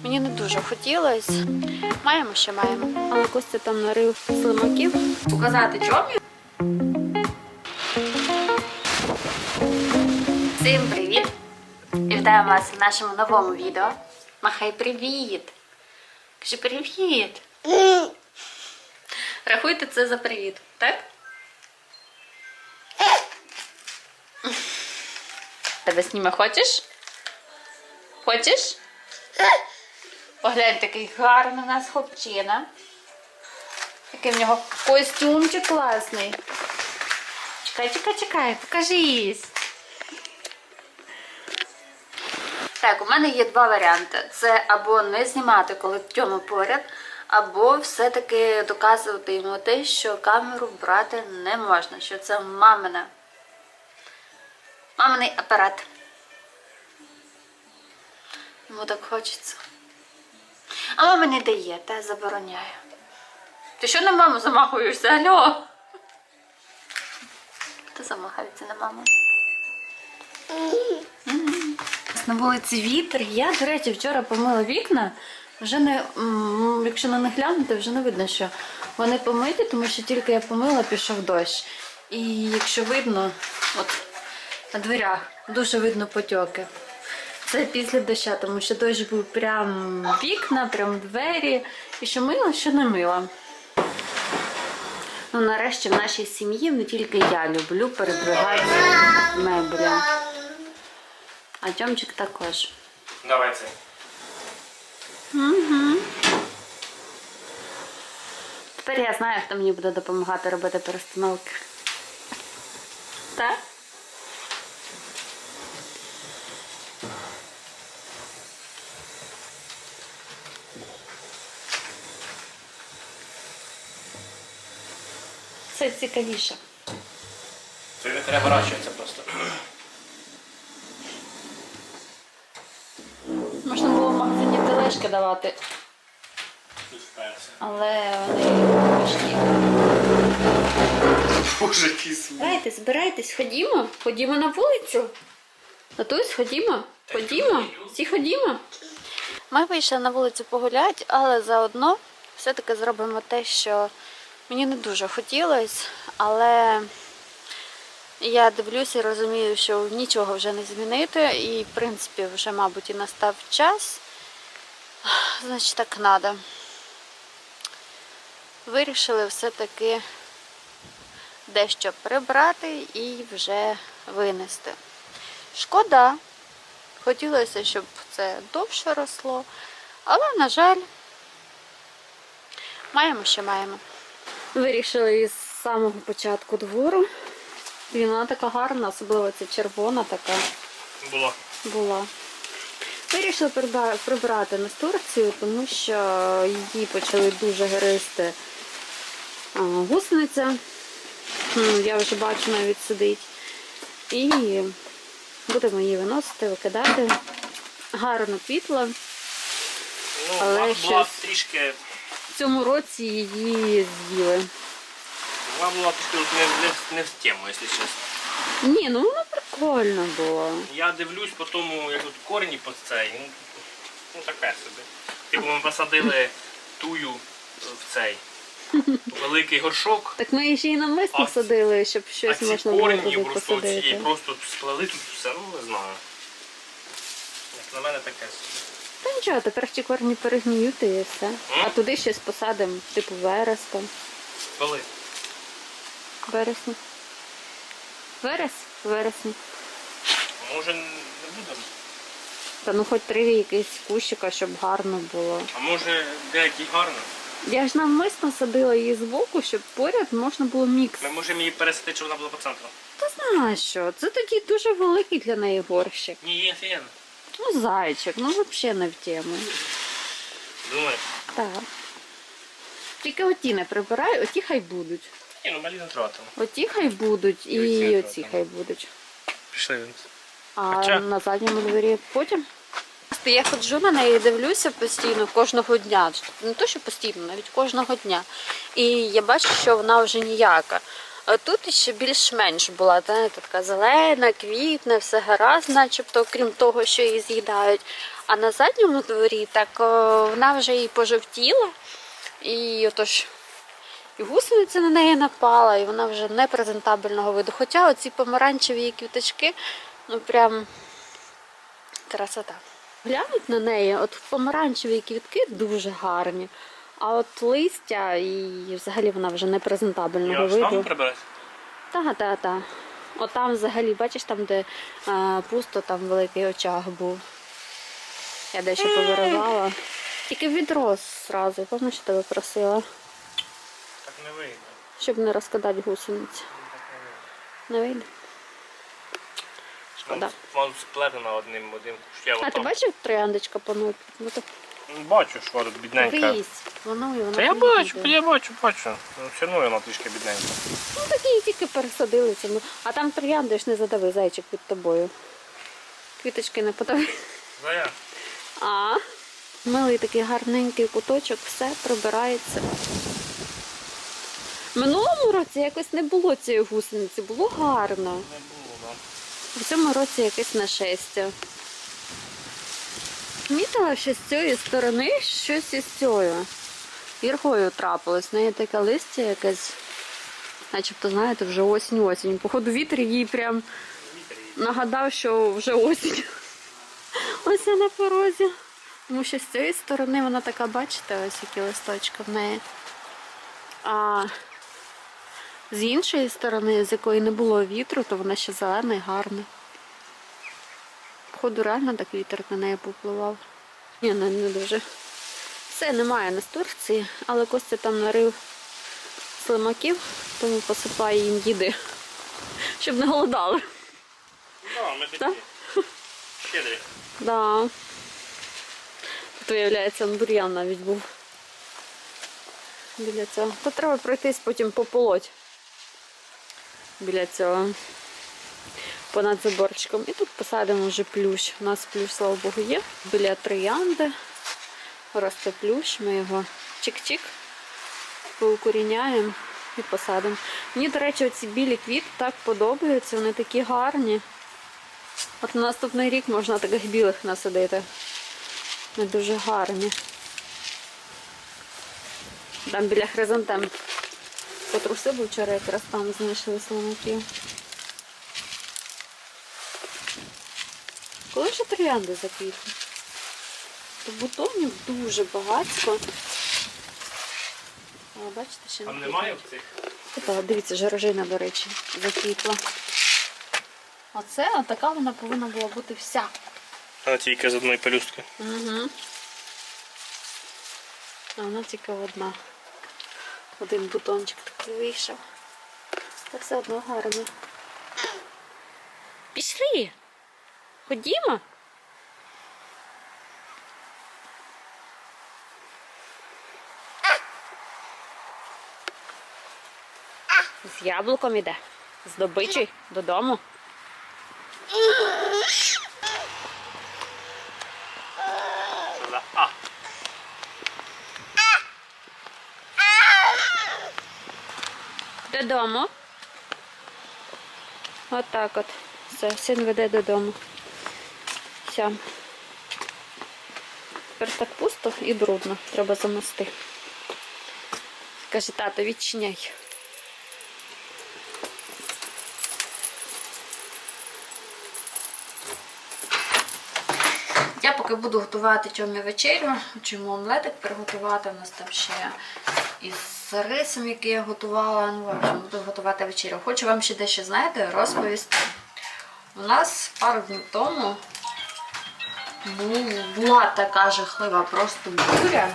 Мені не дуже хотілося. Маємо, що маємо. Але Костя там нарив слимаків. Показати чомі. Всім привіт! І вітаю вас в нашому новому відео. Махай привіт! Кажи привіт! Рахуйте це за привіт, так? Тебе сніме хочеш? Хочеш? Поглянь, такий гарний у нас хлопчина. Який в нього костюмчик класний. Чекай, чекай, чекай, покажись. Так, у мене є два варіанти: це або не знімати, коли Тьома поряд, або все-таки доказувати йому те, що камеру брати не можна, що це мамина. Маминий апарат. Йому так хочеться. А мама не дає, та забороняє. Ти що на маму замахуєшся? Алло? Хто замахається на маму? На вулиці вітер. Я, до речі, вчора помила вікна. Вже не, якщо на них глянути, вже не видно, що вони помиті, тому що тільки я помила, пішов дощ. І якщо видно, от на дверях дуже видно потьоки. Це після доща, тому що дощ був прям вікна, прям двері. І що мила, що не мила. Ну, нарешті в нашій сім'ї не тільки я люблю передвигати меблі. А Тьомчик також. Давай це. Угу. Тепер я знаю, хто мені буде допомагати робити перестановки. Так? Це цікавіше. Це не переворачується просто. Можна було в магазині тележки давати, але вони важкі. Боже, який звук. Збирайтесь, збирайтесь, ходімо, ходімо на вулицю. Татусь, ходімо, ходімо, всі ходімо. Ми вийшли на вулицю погуляти, але заодно все-таки зробимо те, що мені не дуже хотілося, але я дивлюся і розумію, що нічого вже не змінити, і, в принципі, вже, мабуть, і настав час. Значить, так треба. Вирішили все-таки дещо прибрати і вже винести. Шкода. Хотілося, щоб це довше росло, але, на жаль, маємо, що маємо. Вирішили із самого початку двору. І вона така гарна, особливо ця червона така Було. була. Вирішили прибра- прибрати настурцію, тому що її почали дуже гристи гусениця. Я вже бачу, навіть сидить. І будемо її виносити, викидати. Гарно квітла. Ну, Але була щось- трішки. В цьому році її з'їли. Вона була трішки не, не, не в тему, якщо чесно. Ні, ну воно прикольно було. Я дивлюсь по тому, як тут корені по цей. Ну, ну таке собі. Типу ми посадили тую в цей великий горшок, Так ми її ще й навмисно А садили, щоб а щось ці можна було корені туди просто цієї посадити. просто сплели тут все, ну не знаю. Як на мене таке собі. Та нічого, тепер ті корні перегніють і все. А туди щось посадимо, типу вереска. Коли? Вересні. Верес? Вересні. Може не будемо? Та ну хоч три якісь кущика, щоб гарно було. А може деякі гарно? Я ж навмисно садила її збоку, щоб поряд можна було мікс. Ми можемо її пересадити, щоб вона була по центру. Та знаєш що, це такий дуже великий для неї горщик. Ні, є офігенно. Ну, зайчик, ну взагалі не в тему. Думаю. Так. Тільки оті не прибирай, оті хай будуть. Ні, ну малі не тратимо. Оті хай будуть І оці не оці хай будуть. Пішли вниз. А Хоча- на задньому дворі потім. Я ходжу на неї, дивлюся постійно кожного дня. Не то, що постійно, навіть кожного дня. І я бачу, що вона вже ніяка. А тут ще більш-менш була, знаєте, така зелена, квітна, все гаразд, начебто, крім того, що її з'їдають. А на задньому дворі так о, вона вже і пожовтіла, і отож і гусениця на неї напала, і вона вже не презентабельного виду. Хоча оці помаранчеві квіточки, ну прям красота. Глянуть на неї, от помаранчеві квітки дуже гарні. А от листя і взагалі вона вже не презентабельного Я ж там виду. Та, та, та. От там взагалі, бачиш, там, де е, пусто, там великий очаг був. Я дещо повиривала. Тільки відрос зразу, пам'ятаєш, що тебе просила, Так не вийде. щоб не розкидати гусениці. Так не Не вийде. Шкода. Вон сплетена одним одним кущем. А ти Там- бачив, трояндочка панує? Ну так Ну, Бачу, що бідненька. врізь. Воно і. Та я бачу, я бачу, бачу. Ну, все одно вона трішки бідненька. Ну такі її тільки пересадилися. Ну, а там троянди ж не задави, зайчик під тобою. Квіточки не подави. Зая. А, милий такий гарненький куточок, все прибирається. Минулому році якось не було цієї гусениці, було гарно. Не було, да. В цьому році якесь нашестя. Мітила, що з цієї сторони щось із цією. Іргою трапилось. В неї таке листя якесь, начебто, знаєте, вже осінь-осінь. Походу, вітер їй прям нагадав, що вже осінь. Ось я на порозі. Тому що з цієї сторони вона така, бачите, ось які листочки в неї. А з іншої сторони, з якої не було вітру, то вона ще зелена і гарна. Походу, реально так вітер на неї попливав. Ні, не, не дуже. Все, немає настурції, але Костя там нарив слимаків, тому посипає їм їди, щоб не голодали. Да, ми Так? такі. Щедрі. Да. Тут, виявляється, он бур'ян навіть був. Біля цього. То треба пройтись потім пополоть. Біля цього. Понад заборчиком. І тут посадимо вже плющ. У нас плющ, слава Богу, є. Біля троянди. Росте плющ, ми його чик-чик поукоріняємо і посадимо. Мені, до речі, оці білі квіти так подобаються, вони такі гарні. От на наступний рік можна таких білих насадити. Вони дуже гарні. Там біля хризантем. Потрусив був вчора якраз там знайшли слонаків. Коли ж троянди заквітли? То бутонів дуже багатько. Але бачите, ще Там не немає в цих? Така, дивіться, жорожина, до речі, заквітла. Оце, а така вона повинна була бути вся. А тільки з одної пелюстки. Угу. А вона тільки одна. Один бутончик такий вийшов. Та все одно гарно. Пішли. Ходімо. З яблуком іде. З добичі додому. Додому. Отак от. Все, син веде додому. Все. Тепер так пусто і брудно. Треба замести. Каже, тато, відчиняй. Я поки буду готувати чомі вечерю, чому омлетик приготувати. У нас там ще із рисом, який я готувала. Ну, в буду готувати вечерю. Хочу вам ще дещо, знаєте, розповісти. У нас пару днів тому була така жахлива просто буря.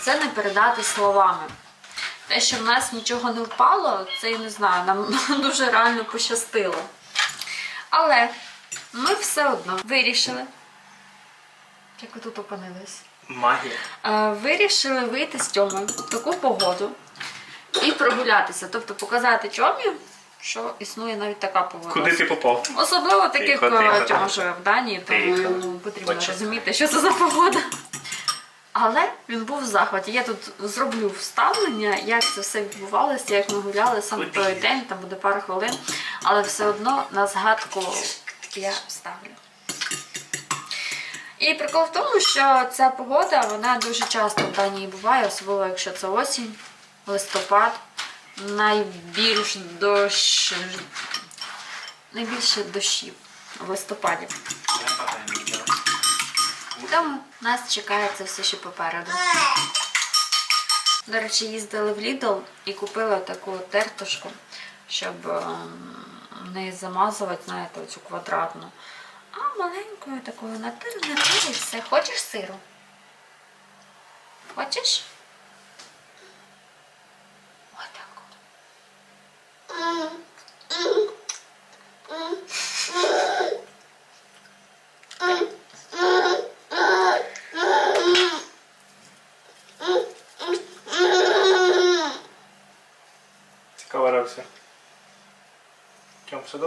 Це не передати словами. Те, що в нас нічого не впало, це я не знаю, нам дуже реально пощастило. Але ми все одно вирішили, як ви тут опинились, Магія. е, вирішили вийти з Тьомою в таку погоду і прогулятися. Тобто показати Тьомі, що існує навіть така погода. Куди ти попав? Особливо таких Тихо, тихо. Тьома живе в Данії, тому Тихо. йому потрібно Почекай. розуміти, що це за погода. Але він був в захваті. Я тут зроблю вставлення, як це все відбувалося, як ми гуляли саме Куди? той день, там буде пару хвилин. Але все одно на згадку я вставлю. І прикол в тому, що ця погода вона дуже часто в Данії буває, особливо якщо це осінь, листопад, найбільш дощ... найбільше дощів в листопаді. Тому нас чекає це все ще попереду. До речі, їздили в Lidl і купили таку тертушку, щоб ем, не замазувати, знаєте, оцю квадратну. А маленькою такою натир, натир і все. Хочеш сиру? Хочеш? Цікава реакція. Тьом, все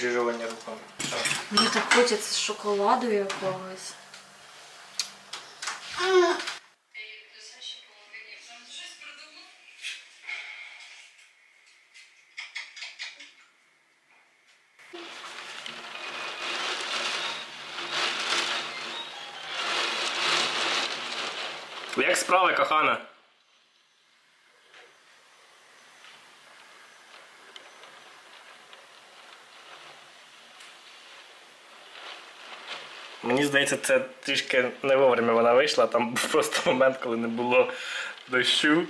дирижування руками? Мені так хочеться шоколаду якогось. Як справи, кохана? Мені здається, це трішки не вовремя вона вийшла. Там був просто момент, коли не було дощу.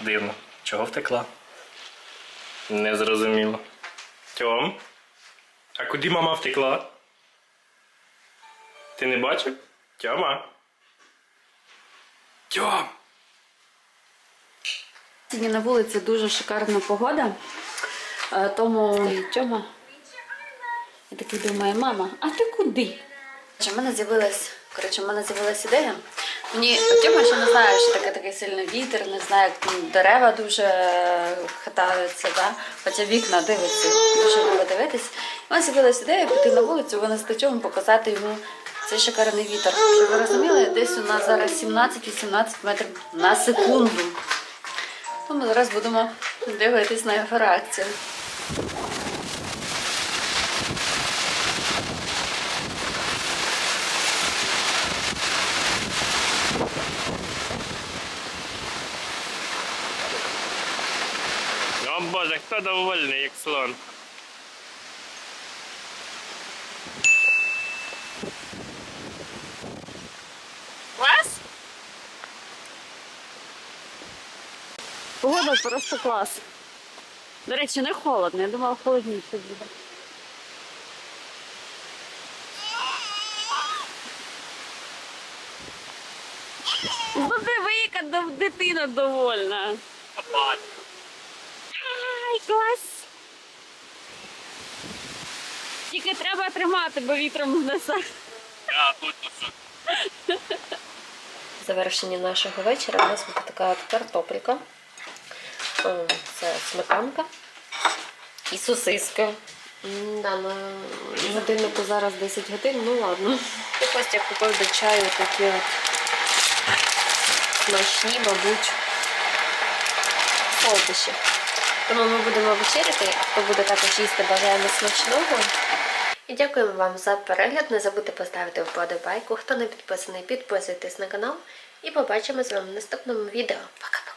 Дивно. Чого втекла? Не зрозуміло. Тьом? А куди мама втекла? Ти не бачив? Тьома? Тьом! Сьогодні на вулиці дуже шикарна погода. Е, Тому Тьома. Я такий думаю, мама, а ти куди? У мене з'явилась, коротше, в мене з'явилась ідея. Мені Тьома ще не знає, що таке такий сильний вітер, не знає, як дерева дуже хитаються, да? хоча вікна дивиться, дуже любить дивитись. У мене з'явилась ідея піти на вулицю, з Тьомом показати йому цей шикарний вітер. Щоб ви розуміли, десь у нас зараз 17-18 метрів на секунду. Ми зараз будемо дивитись на його реакцію. Хто довольний, як слон. Клас? Погода просто клас. До речі, не холодно, я думала, холодніше буде. Ну диви, яка дитина довольна. Клас. Тільки треба тримати, бо вітром внесе. завершенні нашого вечора у нас буде така от картопелька. Це сметанка і сосиска. Да, на годиннику зараз 10 годин, ну ладно. І Костя купив до чаю такі от смачні, мабуть, солодощі. Тому ми будемо вечеряти. Хто буде також їсти, бажаємо смачного. І дякуємо вам за перегляд. Не забудьте поставити вподобайку. Хто не підписаний, підписуйтесь на канал. І побачимо з вами в наступному відео. Пока!